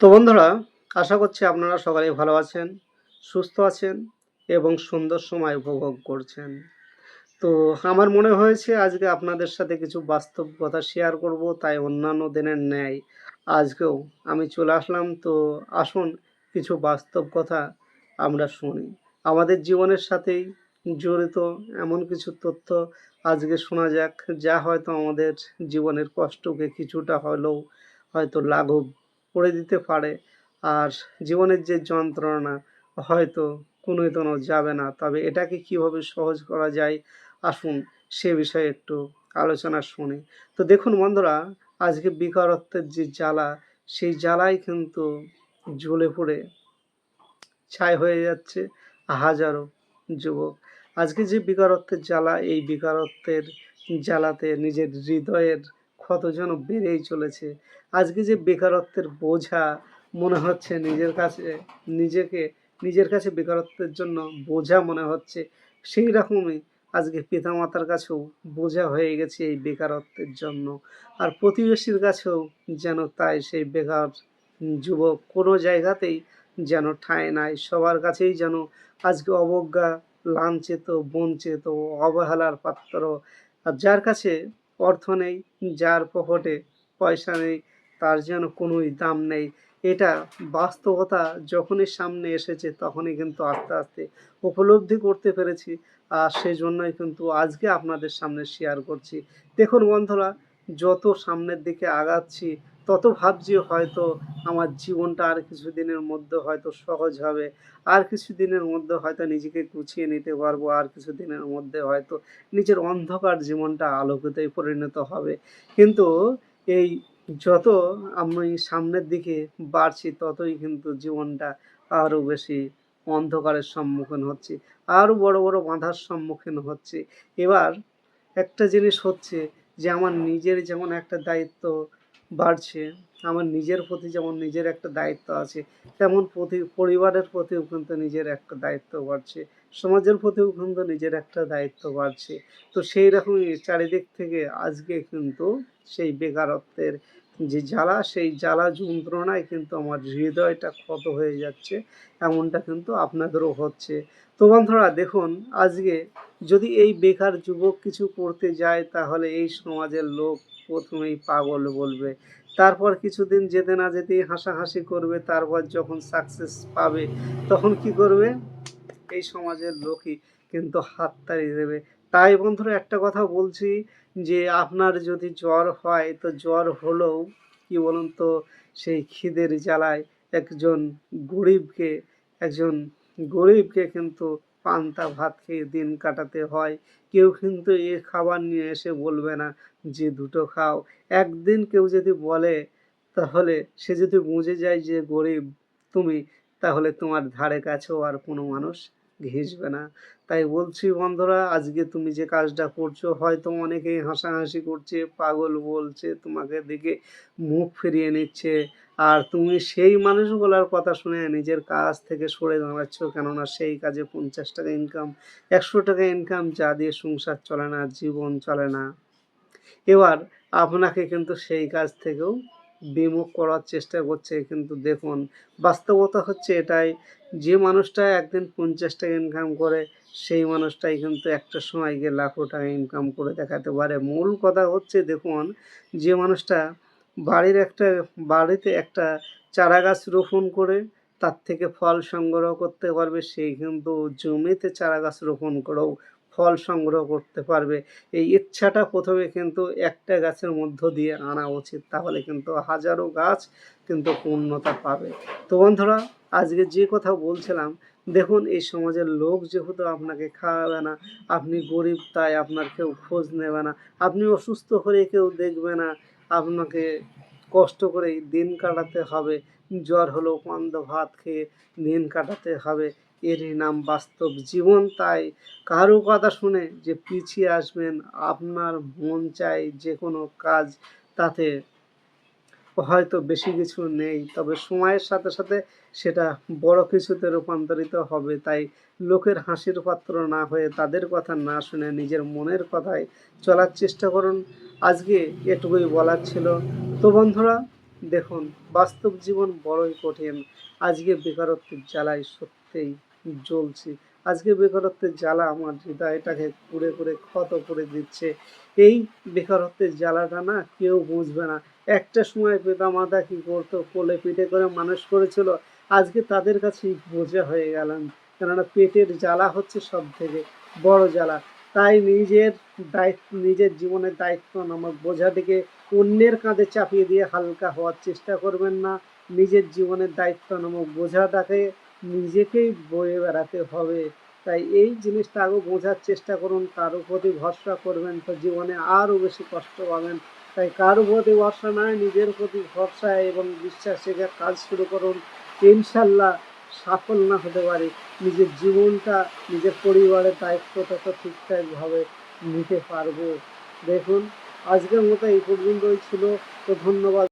তো বন্ধুরা, আশা করছি আপনারা সবাই ভালো আছেন, সুস্থ আছেন এবং সুন্দর সময় উপভোগ করছেন। তো আমার মনে হয়েছে আজকে আপনাদের সাথে কিছু বাস্তব কথা শেয়ার করব, তাই অন্যান্য দিনের ন্যায় আজকেও আমি চলে আসলাম। তো আসুন, কিছু বাস্তব কথা আমরা শুনি। আমাদের জীবনের সাথেই জড়িত এমন কিছু তথ্য আজকে শোনা যাক, যা হয়তো আমাদের জীবনের কষ্টকে কিছুটা হলেও হয়তো লাঘব দিতে পারে। আর জীবনের যে যন্ত্রণা, হয়তো কোনো কোনোদিনও যাবে না। তবে এটাকে কীভাবে সহজ করা যায়? আসুন সে বিষয়ে একটু আলোচনা শুনি। তো দেখুন বন্ধুরা, আজকে বেকারত্বের যে জ্বালা, সেই জ্বালাই কিন্তু জ্বলে পড়ে ছাই হয়ে যাচ্ছে হাজারো যুবক। আজকে যে বেকারত্বের জ্বালা, এই বেকারত্বের জ্বালাতে নিজের হৃদয়ের ক্ষত যেন বেড়েই চলেছে। আজকে যে বেকারত্বের বোঝা মনে হচ্ছে নিজের কাছে, নিজেকে, নিজের কাছে বেকারত্বের জন্য বোঝা মনে হচ্ছে, সেই রকমই আজকে পিতামাতার কাছেও বোঝা হয়ে গেছে এই বেকারত্বের জন্য। আর প্রতিবেশীর কাছেও যেন তাই, সেই বেকার যুবক কোনো জায়গাতেই যেন ঠাঁই নাই, সবার কাছেই যেন আজকে অবজ্ঞা, লাঞ্ছিত, বঞ্চিত, অবহেলার পাত্র। আর যার কাছে অর্থ নেই, যার পকেটে পয়সা নেই, তার যেন কোনোই দাম নেই। এটা বাস্তবতা যখনই সামনে এসেছে, তখনই কিন্তু আস্তে আস্তে উপলব্ধি করতে পেরেছি। আর সেই জন্যই কিন্তু আজকে আপনাদের সামনে শেয়ার করছি। দেখুন বন্ধুরা, যত সামনের দিকে আগাচ্ছি তত ভাবছি হয়তো আমার জীবনটা আর কিছু দিনের মধ্যে হয়তো সহজ হবে। আর কিছু দিনের মধ্যে হয়তো নিজেকে গুছিয়ে নিতে পারব, আর কিছু দিনের মধ্যে হয়তো নিজের অন্ধকার জীবনটা আলোকিতে পরিণত হবে। কিন্তু এই যত আমি সামনের দিকে বাড়ছি, ততই কিন্তু জীবনটা আরও বেশি অন্ধকারের সম্মুখীন হচ্ছি আরও বড় বড় বাধার সম্মুখীন হচ্ছে। এবার একটা জিনিস হচ্ছে যে, আমার নিজের যেমন একটা দায়িত্ব বাড়ছে। আমার নিজের প্রতি যেমন নিজের একটা দায়িত্ব আছে, তেমন প্রতি পরিবারের প্রতিও কিন্তু নিজের একটা দায়িত্ব বাড়ছে। সমাজের প্রতিও কিন্তু নিজের একটা দায়িত্ব বাড়ছে। তো সেই রকমই চারিদিক থেকে আজকে কিন্তু সেই বেকারত্বের যে জ্বালা, সেই জ্বালা যন্ত্রণায় কিন্তু আমার হৃদয়টা ক্ষত হয়ে যাচ্ছে। এমনটা কিন্তু আপনাদেরও হচ্ছে। তো বন্ধুরা, দেখুন, আজকে যদি এই বেকার যুবক কিছু করতে যায়, তাহলে এই সমাজের লোক প্রথমেই পাগল বলবে। তারপর কিছুদিন যেতে না যেতেই হাসাহাসি করবে, তারপর যখন সাকসেস পাবে, তখন কি করবে? এই সমাজের লোকই কিন্তু হাত হাততালি দেবে। তাই বন্ধুরা, একটা কথা বলছি যে, আপনার যদি জ্বর হয়, তো জ্বর হলেও কি বলুন তো, সেই খিদের জ্বালায় একজন গরিবকে একজন গরিবকে কিন্তু পান্তা ভাত খেয়ে দিন কাটাতে হয়। কেউ কিন্তু এ খাবার নিয়ে এসে বলবে না, যে দুটো খাও। একদিন কেউ যদি বলে, তাহলে সে যদি বুঝে যায় যে গরিব তুমি, তাহলে তোমার ধারে কাছেও আর কোনো মানুষ ঘেঁষবে না। তাই বলছি, বন্ধুরা, আজকে তুমি যে কাজটা করছ, হয়তো অনেকেই হাসাহাসি করছে, পাগল বলছে, তোমাকে দেখে মুখ ফিরিয়ে নিচ্ছে আর তুমি সেই মানুষগুলোর কথা শুনে নিজের কাজ থেকে সরে দাঁড়াচ্ছ কেননা সেই কাজে পঞ্চাশ টাকা ইনকাম একশো টাকা ইনকাম যা দিয়ে সংসার চলে না, জীবন চলে না। এবার আপনাকে কিন্তু সেই কাজ থেকেও বিমুখ করার চেষ্টা করছে, কিন্তু দেখুন, বাস্তবতা হচ্ছে এটাই, যে মানুষটা একদিন পঞ্চাশ টাকা ইনকাম করে, সেই মানুষটাই কিন্তু একটা সময় গিয়ে লাখো টাকা ইনকাম করে দেখাতে পারে। মূল কথা হচ্ছে দেখুন, যে মানুষটা বাড়ির একটা, বাড়িতে একটা চারা গাছ রোপণ করে, তার থেকে ফল সংগ্রহ করতে পারবে সেই কিন্তু জমিতে চারা গাছ রোপণ করেও ফল সংগ্রহ করতে পারবে। এই ইচ্ছাটা প্রথমে কিন্তু একটা গাছের মধ্য দিয়ে আনা উচিত, তাহলে কিন্তু হাজারো গাছ কিন্তু পূর্ণতা পাবে। তো বন্ধুরা, আজকে যে কথা বলছিলাম, দেখুন এই সমাজের লোক যেহেতু আপনাকে খাওয়াবে না, আপনি গরিব, তাই আপনার কেউ খোঁজ নেবে না, আপনি অসুস্থ হলে কেউ দেখবে না আপনাকে কষ্ট করে দিন কাটাতে হবে। জ্বর হলেও পান্দ ভাত খেয়ে দিন কাটাতে হবে। এরই নাম বাস্তব জীবন, তাই কারও কথা শুনে যে পিছিয়ে আসবেন, আপনার মন চাই যে কোনো কাজ তাতে হয়তো বেশি কিছু নেই, তবে সময়ের সাথে সাথে সেটা বড় কিছুতে রূপান্তরিত হবে। তাই লোকের হাসির পাত্র না হয়ে তাদের কথা না শুনে নিজের মনের কথায় চলার চেষ্টা করুন। আজকে এটুকুই বলার ছিল। তো বন্ধুরা, দেখুন, বাস্তব জীবন বড়ই কঠিন। আজকে বেকারত্বের জ্বালায় সত্যিই জ্বলছি। আজকে বেকারত্বের জ্বালা আমার হৃদয়টাকে কুড়ে কুড়ে ক্ষত করে দিচ্ছে। এই বেকারত্বের জ্বালাটা না কেউ বুঝবে না। একটা সময় পিতা মাতা কি করতো, কোলে পিঠে করে মানুষ করেছিল, আজকে তাদের কাছেই বোঝা হয়ে গেলাম। কেননা পেটের জ্বালা হচ্ছে সব থেকে বড় জ্বালা। তাই নিজের দায়িত্ব, নিজের জীবনের দায়িত্ব নামক বোঝাটিকে অন্যের কাঁধে চাপিয়ে দিয়ে হালকা হওয়ার চেষ্টা করবেন না। নিজের জীবনের দায়িত্ব নামক বোঝাটাকে নিজেকেই বয়ে বেড়াতে হবে। তাই এই জিনিসটা আগে বোঝার চেষ্টা করুন, কারও প্রতি ভরসা করবেন তো জীবনে আরও বেশি কষ্ট পাবেন। তাই কারও প্রতি ভরসা নয় নিজের প্রতি ভরসা এবং বিশ্বাস রেখে কাজ শুরু করুন। ইনশাল্লাহ সফল না হতে পারে। নিজের জীবনটা, নিজের পরিবারের দায়িত্বটা তো ঠিকঠাকভাবে নিতে পারব। দেখুন, আজকের মতো এই পর্যন্তই ছিল। তো ধন্যবাদ।